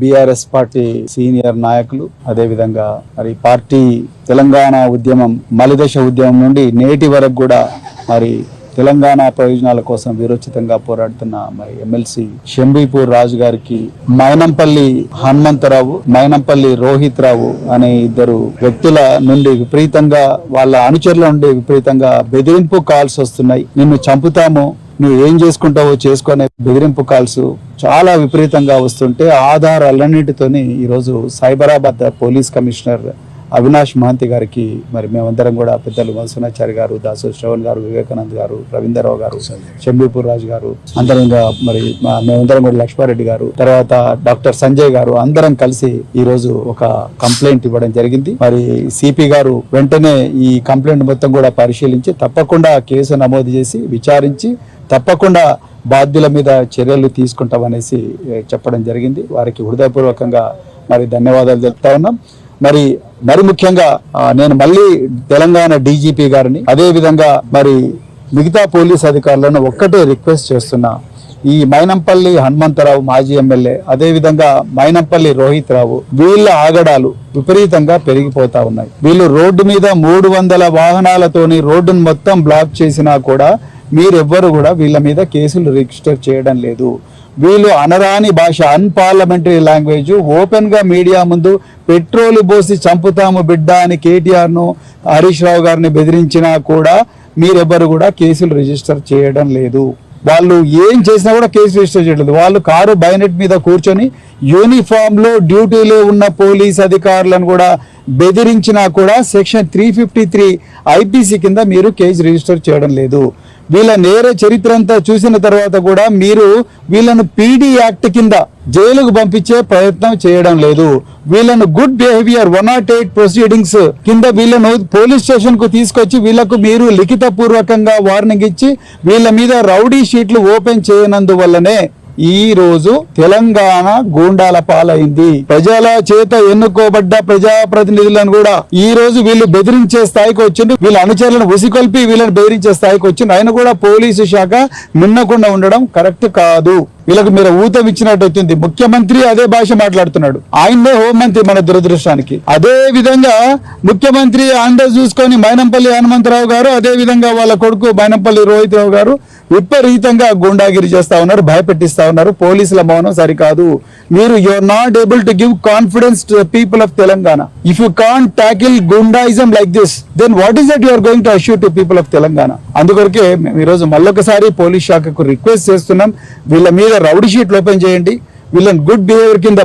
BRS party senior నాయకులు అదేవిధంగా మరి పార్టీ తెలంగాణ ఉద్యమం మలిదశ ఉద్యమం నుండి నేటి వరకు కూడా మరి తెలంగాణ ప్రయోజనాల కోసం వీరోచితంగా పోరాడుతున్న మరి ఎమ్మెల్సీ షంబీపూర్ రాజు గారికి మైనంపల్లి హనుమంతరావు మైనంపల్లి రోహిత్ రావు అనే ఇద్దరు వ్యక్తుల నుండి విపరీతంగా వాళ్ళ అనుచరుల నుండి విపరీతంగా బెదిరింపు కాల్స్ వస్తున్నాయి. నిన్ను చంపుతాము నువ్వు ఏం చేసుకుంటావో చేసుకునే బెదిరింపు కాల్స్ చాలా విపరీతంగా వస్తుంటే ఆధారాలన్నింటితోని ఈరోజు సైబరాబాద్ పోలీస్ కమిషనర్ అవినాష్ మహంతి గారికి మరి మేమందరం కూడా పెద్దలు వంశనాచారి గారు దాసు శ్రవణ్ గారు వివేకానంద్ గారు రవీందరావు గారు శంబీపూర్ రాజు గారు అందరం మరి మేమందరం కూడా లక్ష్మారెడ్డి గారు తర్వాత డాక్టర్ సంజయ్ గారు అందరం కలిసి ఈ రోజు ఒక కంప్లైంట్ ఇవ్వడం జరిగింది. మరి సిపి గారు వెంటనే ఈ కంప్లైంట్ మొత్తం కూడా పరిశీలించి తప్పకుండా కేసు నమోదు చేసి విచారించి తప్పకుండా బాధ్యుల మీద చర్యలు తీసుకుంటామనేసి చెప్పడం జరిగింది. వారికి హృదయపూర్వకంగా మరి ధన్యవాదాలు తెలుపుతా ఉన్నాం. మరి మరి ముఖ్యంగా నేను మళ్ళీ తెలంగాణ డీజీపీ గారిని అదేవిధంగా మరి మిగతా పోలీస్ అధికారులను ఒక్కటే రిక్వెస్ట్ చేస్తున్నా. ఈ మైనంపల్లి హనుమంతరావు మాజీ ఎమ్మెల్యే అదేవిధంగా మైనంపల్లి రోహిత్ రావు వీళ్ళ ఆగడాలు విపరీతంగా పెరిగిపోతా ఉన్నాయి. వీళ్ళు రోడ్డు మీద మూడు వందల వాహనాలతోని రోడ్డును మొత్తం బ్లాక్ చేసినా కూడా మీరెవ్వరు కూడా వీళ్ళ మీద కేసులు రిజిస్టర్ చేయడం లేదు. వీళ్ళు అనరాని భాష అన్పార్లమెంటరీ లాంగ్వేజ్ ఓపెన్గా మీడియా ముందు పెట్రోల్ పోసి చంపుతాము బిడ్డ అని కేటీఆర్ను హరీష్ రావు గారిని బెదిరించినా కూడా మీరెవ్వరు కూడా కేసులు రిజిస్టర్ చేయడం లేదు. వాళ్ళు ఏం చేసినా కూడా కేసు రిజిస్టర్ చేయలేదు వాళ్ళు కారు బైనెట్ మీద కూర్చొని యూనిఫామ్లో డ్యూటీలో ఉన్న పోలీస్ అధికారులను కూడా బెదిరించినా కూడా section three fifty three IPC కింద మీరు కేసు రిజిస్టర్ చేయడం లేదు. వీళ్ళ నేర చరిత్ర అంతా చూసిన తర్వాత కూడా మీరు వీళ్ళను పీడీ యాక్ట్ కింద జైలుకు పంపించే ప్రయత్నం చేయడం లేదు. వీళ్ళను good behaviour one not eight proceedings కింద వీళ్ళను పోలీస్ స్టేషన్కు తీసుకొచ్చి వీళ్ళకు మీరు లిఖిత పూర్వకంగా వార్నింగ్ ఇచ్చి వీళ్ళ మీద రౌడీ షీట్లు ఓపెన్ చేయనందువల్లనే ఈ రోజు తెలంగాణ గూండాల పాలైంది. ప్రజల చేత ఎన్నుకోబడ్డ ప్రజాప్రతినిధులను కూడా ఈ రోజు వీళ్ళు బెదిరించే స్థాయికి వచ్చింది వీళ్ళ అనుచరులను ఉసికొల్పి వీళ్ళని బెదిరించే స్థాయికి వచ్చింది ఆయన కూడా పోలీసు శాఖ మిన్నకుండా ఉండడం కరెక్ట్ కాదు. వీళ్ళకి మీరు ఊతం ఇచ్చినట్టు అవుతుంది. ముఖ్యమంత్రి అదే భాష మాట్లాడుతున్నాడు. ఆయనే హోంమంత్రి మన దురదృష్టానికి. అదే విధంగా ముఖ్యమంత్రి ఆంధ్ర చూసుకొని మైనంపల్లి హనుమంతరావు గారు అదే విధంగా వాళ్ళ కొడుకు మైనంపల్లి రోహిత్ రావు గారు విపరీతంగా గుండాగిరి చేస్తా ఉన్నారు భయపెట్టిస్తా ఉన్నారు. పోలీసుల మౌనం సరికాదు. మీరు your not able to give confidence to the people of Telangana. If you can tackle goondaism like this then what is that your going to assure to people of Telangana? అందుకొరకే మేము ఈరోజు మళ్ళొకసారి పోలీస్ శాఖకు request చేస్తున్నాం. వీళ్ళ మీద rowdy షీట్లు open చేయండి. వీళ్ళని గుడ్ బిహేవియర్ కింద